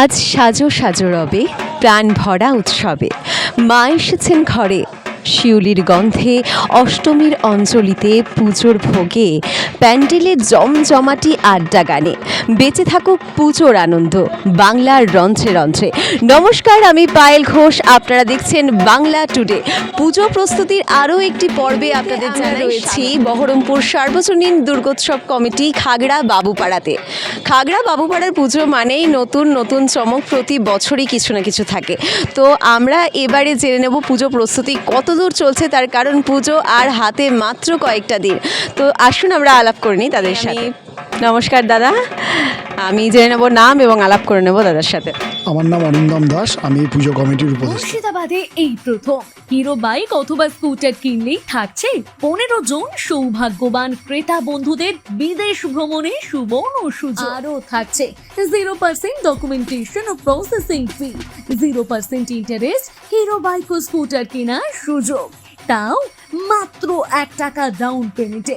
আজ সাজো সাজো রবে প্রাণ ভরা উৎসবে। মা এসেছেন ঘরে। শিউলির গন্ধে অষ্টমীর অঞ্জলিতে পুজোর ভোগে প্যান্ডেলের জমজমাটি আড্ডা গানে। বেঁচে থাকুক পুজোর আনন্দ বাংলার রন্ধ্রে রন্ধ্রে। নমস্কার আমি পায়েল ঘোষ আপনারা দেখছেন বাংলা টুডে। পুজো প্রস্তুতির আরও একটি পর্বে আপনাদের জানা রয়েছি বহরমপুর সার্বজনীন দুর্গোৎসব কমিটি খাগড়া বাবুপাড়াতে। খাগড়া বাবুপাড়ার পুজো মানেই নতুন নতুন চমক প্রতি বছরই কিছু না কিছু থাকে। তো আমরা এবারে জেনে নেব পুজো প্রস্তুতি কতদূর চলছে তার কারণ পুজো আর হাতে মাত্র কয়েকটা দিন। তো আসুন আমরা আলাপ করে নিই তাদের সাথে। নমস্কার দাদা। আমি জেনে নেব নাম এবং আলাপ করে নেব দাদার সাথে। আমার নাম অরিন্দম দাস আমি পুজো কমিটির উপদেষ্টা। মুর্শিদাবাদে এই প্রথম। হিরো বাইক অথবা স্কুটার কিনলেই থাকছে পনেরো জন সৌভাগ্যবান ক্রেতা বন্ধুদের বিদেশ ভ্রমণে সুবর্ণ সুযোগ আরও থাকছে জিরো পার্সেন্ট ডকুমেন্টেশন ও processing fee zero percent interest Hero bike ও স্কুটার কেনার সুযোগ। তাও মাত্র এক টাকা ডাউন পেমেন্টে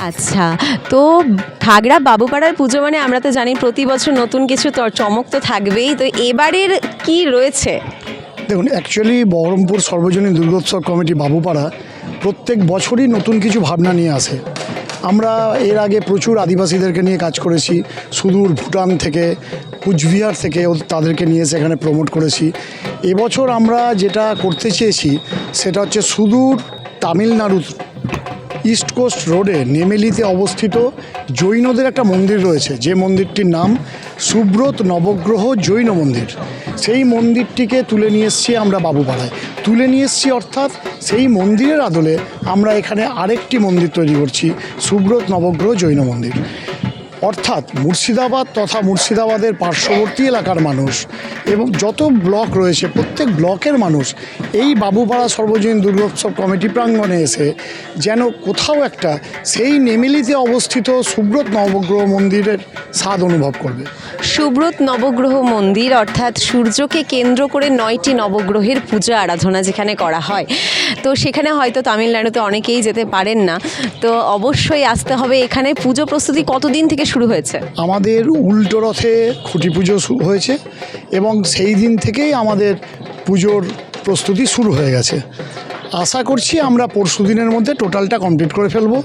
আচ্ছা তো খাগড়া বাবুপাড়ার পুজো মানে আমরা তো জানি প্রতি বছর নতুন কিছু তো- চমক তো থাকবেই, তো এবারের কি রয়েছে? দেখুন অ্যাকচুয়ালি বহরমপুর সর্বজনীন দুর্গোৎসব কমিটি বাবুপাড়া প্রত্যেক বছরই নতুন কিছু ভাবনা নিয়ে আসে। আমরা এর আগে প্রচুর আদিবাসীদেরকে নিয়ে কাজ করেছি, সুদূর ভুটান থেকে, কুচবিহার থেকে তাদেরকে নিয়ে এসে এখানে প্রমোট করেছি। এবছর আমরা যেটা করতে চেয়েছি, সেটা হচ্ছে সুদূর তামিলনাড়ুর ইস্ট কোস্ট রোডে নেমেলিতে অবস্থিত জৈনদের একটা মন্দির রয়েছে। যে মন্দিরটির নাম সুব্রত নবগ্রহ জৈন মন্দির। সেই মন্দিরটিকে তুলে নিয়ে এসছি আমরা বাবুপাড়ায়। তুলে নিয়ে এসছি অর্থাৎ সেই মন্দিরের আদলে আমরা এখানে আরেকটি মন্দির তৈরি করছি, সুব্রত নবগ্রহ জৈন মন্দির। অর্থাৎ মুর্শিদাবাদ তথা মুর্শিদাবাদের পার্শ্ববর্তী এলাকার মানুষ এবং যত ব্লক রয়েছে, প্রত্যেক ব্লকের মানুষ এই বাবুপাড়া সর্বজনীন দুর্গোৎসব কমিটি প্রাঙ্গণে এসে যেন কোথাও একটা সেই নেমেলিতে অবস্থিত সুব্রত নবগ্রহ মন্দিরের স্বাদ অনুভব করবে। সুব্রত নবগ্রহ মন্দির অর্থাৎ সূর্যকে কেন্দ্র করে নয়টি নবগ্রহের পূজা আরাধনা যেখানে করা হয়। তো সেখানে হয়তো তামিলনাড়ুতে অনেকেই যেতে পারেন না। তো অবশ্যই আসতে হবে। এখানে পুজো প্রস্তুতি কতদিন থেকে শুরু হয়েছে। আমাদের উল্টো রথে খুঁটি পুজো শু- হয়েছে এবং সেই দিন থেকেই আমাদের পুজোর প্রস্তুতি শুরু হয়ে গেছে। আশা করছি আমরা পরশু দিনের মধ্যে টোটালটা কমপ্লিট করে ফেলব।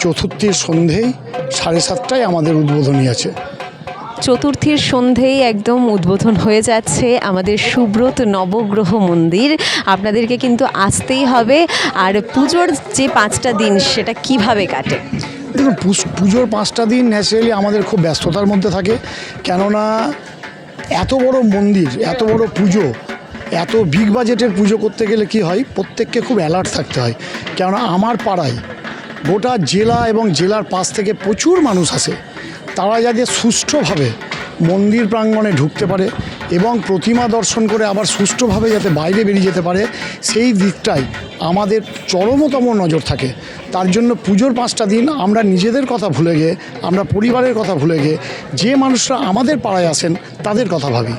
চতুর্থীর সন্ধেই সাড়ে সাতটায় আমাদের উদ্বোধনী আছে। চতুর্থীর সন্ধেই একদম উদ্বোধন হয়ে যাচ্ছে আমাদের সুব্রত নবগ্রহ মন্দির। আপনাদেরকে কিন্তু আসতেই হবে। আর পুজোর যে পাঁচটা দিন সেটা কীভাবে কাটে? দেখুন পুজোর পাঁচটা দিন ন্যাচারালি আমাদের খুব ব্যস্ততার মধ্যে থাকে। কেননা এত বড় মন্দির, এত বড় পুজো, এত বিগ বাজেটের পুজো করতে গেলে কি হয়? প্রত্যেককে খুব অ্যালার্ট থাকতে হয়। কেননা আমার পাড়ায় গোটা জেলা এবং জেলার পাশ থেকে প্রচুর মানুষ আসে। তারা যাতে সুষ্ঠুভাবে মন্দির প্রাঙ্গণে ঢুকতে পারে এবং প্রতিমা দর্শন করে আবার সুষ্ঠুভাবে যাতে বাইরে বেরিয়ে যেতে পারে, সেই দিকটাই আমাদের চরমতম নজর থাকে। তার জন্য পুজোর পাঁচটা দিন আমরা নিজেদের কথা ভুলে গিয়ে আমরা পরিবারের কথা ভুলে গিয়ে যে মানুষরা আমাদের পাড়ায় আসেন তাদের কথা ভাবি।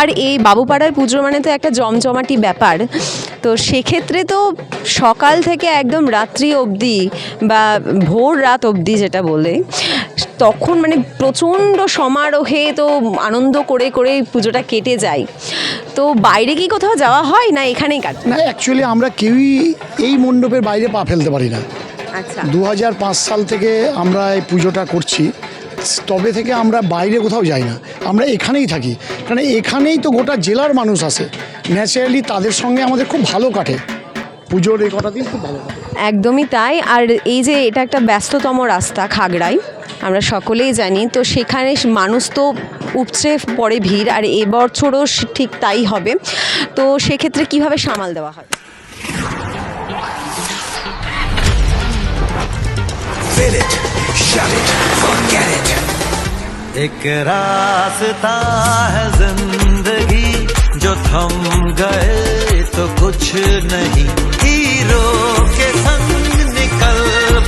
আর এই বাবুপাড়ার পুজো মানে তো একটা জমজমাটি ব্যাপার। তো সেক্ষেত্রে তো সকাল থেকে একদম রাত্রি অবধি বা ভোর রাত অবধি যেটা বলে তখন মানে প্রচণ্ড সমারোহে তো আনন্দ করে করে পুজোটা কেটে যায়। তো বাইরে কি কোথাও যাওয়া হয় না এখানেই কাটে? না অ্যাকচুয়ালি আমরা কেউই এই মণ্ডপের বাইরে পা ফেলতে পারি না। দু হাজার পাঁচ সাল থেকে আমরা এই পুজোটা করছি। তবে থেকে আমরা বাইরে কোথাও যাই না। আমরা এখানেই থাকি। কারণ এখানেই তো গোটা জেলার মানুষ আসে। ন্যাচারালি তাদের সঙ্গে আমাদের খুব ভালো কাটে। পুজোর এই কটা দিন খুব ভালো কাটে। একদমই তাই। আর এই যে এটা একটা ব্যস্ততম রাস্তা খাগড়ায় আমরা সকলেই জানি। তো সেখানে মানুষ তো উপচে পড়ে ভিড় আর এবছরও ঠিক তাই হবে। তো সেক্ষেত্রে কীভাবে সামাল দেওয়া হয়? Fill it shut it forget it एक रास्ता है ज़िंदगी जो थम गए तो कुछ नहीं। हीरो के संग निकल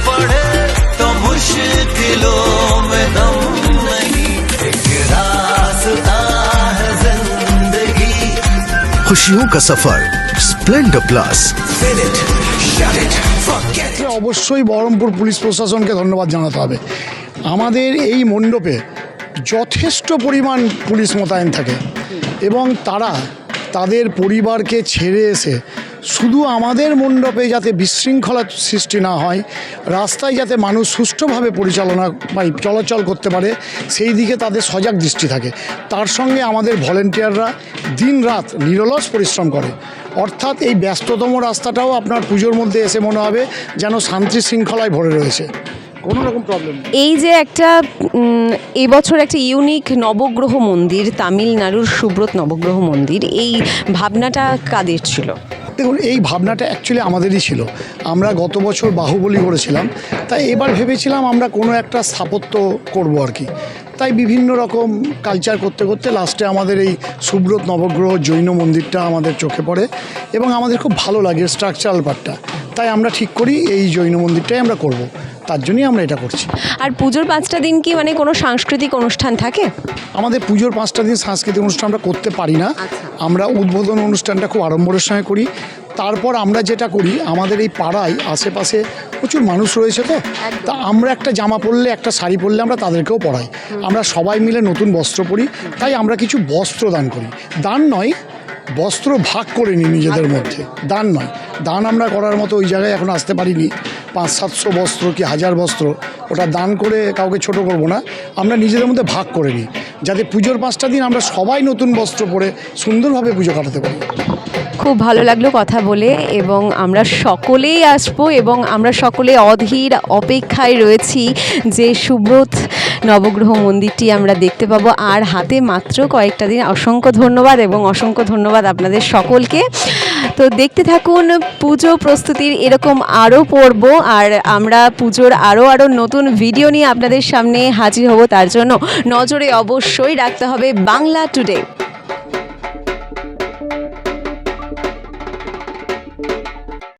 पड़े तो मुश्किलों में दम नहीं। एक रास्ता है ज़िंदगी। खुशियों का सफ़र स्प्लेंडर प्लस फिर इट অবশ্যই বহরমপুর পুলিশ প্রশাসনকে ধন্যবাদ জানাতে হবে। আমাদের এই মণ্ডপে যথেষ্ট পরিমাণ পুলিশ মোতায়েন থাকে এবং তারা তাদের পরিবারকে ছেড়ে এসে শুধু আমাদের মণ্ডপে যাতে বিশৃঙ্খলা সৃষ্টি না হয় রাস্তায় যাতে মানুষ সুষ্ঠুভাবে পরিচালনা বা চলাচল করতে পারে সেই দিকে তাদের সজাগ দৃষ্টি থাকে। তার সঙ্গে আমাদের ভলেন্টিয়াররা দিন রাত নিরলস পরিশ্রম করে। অর্থাৎ এই ব্যস্ততম রাস্তাটাও আপনার পুজোর মধ্যে এসে মনে হবে যেন শান্তি শৃঙ্খলায় ভরে রয়েছে। কোনো রকম প্রবলেম এই যে একটা এবছর একটা ইউনিক নবগ্রহ মন্দির তামিলনাড়ুর সুব্রত নবগ্রহ মন্দির এই ভাবনাটা কাদের ছিল? দেখুন, এই ভাবনাটা অ্যাকচুয়ালি আমাদেরই ছিল। আমরা গত বছর বাহুবলী করেছিলাম, তাই এবার ভেবেছিলাম আমরা কোনো একটা স্থাপত্য করব আর কি। তাই বিভিন্ন রকম কালচার করতে করতে লাস্টে আমাদের এই সুব্রত নবগ্রহ জৈন মন্দিরটা আমাদের চোখে পড়ে এবং আমাদের খুব ভালো লাগে স্ট্রাকচারাল পার্টটা তাই আমরা ঠিক করি, এই জৈন মন্দিরটাই আমরা করব। তার জন্যই আমরা এটা করছি। আর পুজোর পাঁচটা দিন কি মানে কোনো সাংস্কৃতিক অনুষ্ঠান থাকে? আমাদের পুজোর পাঁচটা দিন সাংস্কৃতিক অনুষ্ঠান আমরা করতে পারি না। আচ্ছা। আমরা উদ্বোধন অনুষ্ঠানটা খুব আড়ম্বরের সঙ্গে করি। তারপর আমরা যেটা করি আমাদের এই পাড়ায় আশেপাশে প্রচুর মানুষ রয়েছে তো? তা আমরা একটা জামা পরলে একটা শাড়ি পরলে আমরা তাদেরকেও পরাই। আমরা সবাই মিলে নতুন বস্ত্র পরি। তাই আমরা কিছু বস্ত্র দান করি। দান নয় বস্ত্র ভাগ করে নিই নিজেদের মধ্যে। দান নয়। দান আমরা করার মতো ওই জায়গায় এখন আসতে পারিনি। পাঁচ, সাতশো বস্ত্র কি হাজার বস্ত্র, ওটা দান করে কাউকে ছোট করব না। আমরা নিজেদের মধ্যে ভাগ করে নিই। যাতে পুজোর পাঁচটা দিন আমরা সবাই নতুন বস্ত্র পরে সুন্দরভাবে পুজো কাটাতে পারি। খুব ভালো লাগল কথা বলে এবং আমরা সকলেই আসব এবং আমরা সকলে অধীর অপেক্ষায় রয়েছি যে সুব্রত নবগ্রহ মন্দিরটি আমরা দেখতে পাবো। আর হাতে মাত্র কয়েকটা দিন অসংখ্য ধন্যবাদ এবং অসংখ্য ধন্যবাদ আপনাদের সকলকে। তো দেখতে থাকুন, পুজো প্রস্তুতির এরকম আরও পর্ব, আর আমরা পুজোর আরও আরও নতুন ভিডিও নিয়ে আপনাদের সামনে হাজির হব, তার জন্য নজরে অবশ্যই রাখতে হবে বাংলা টুডে।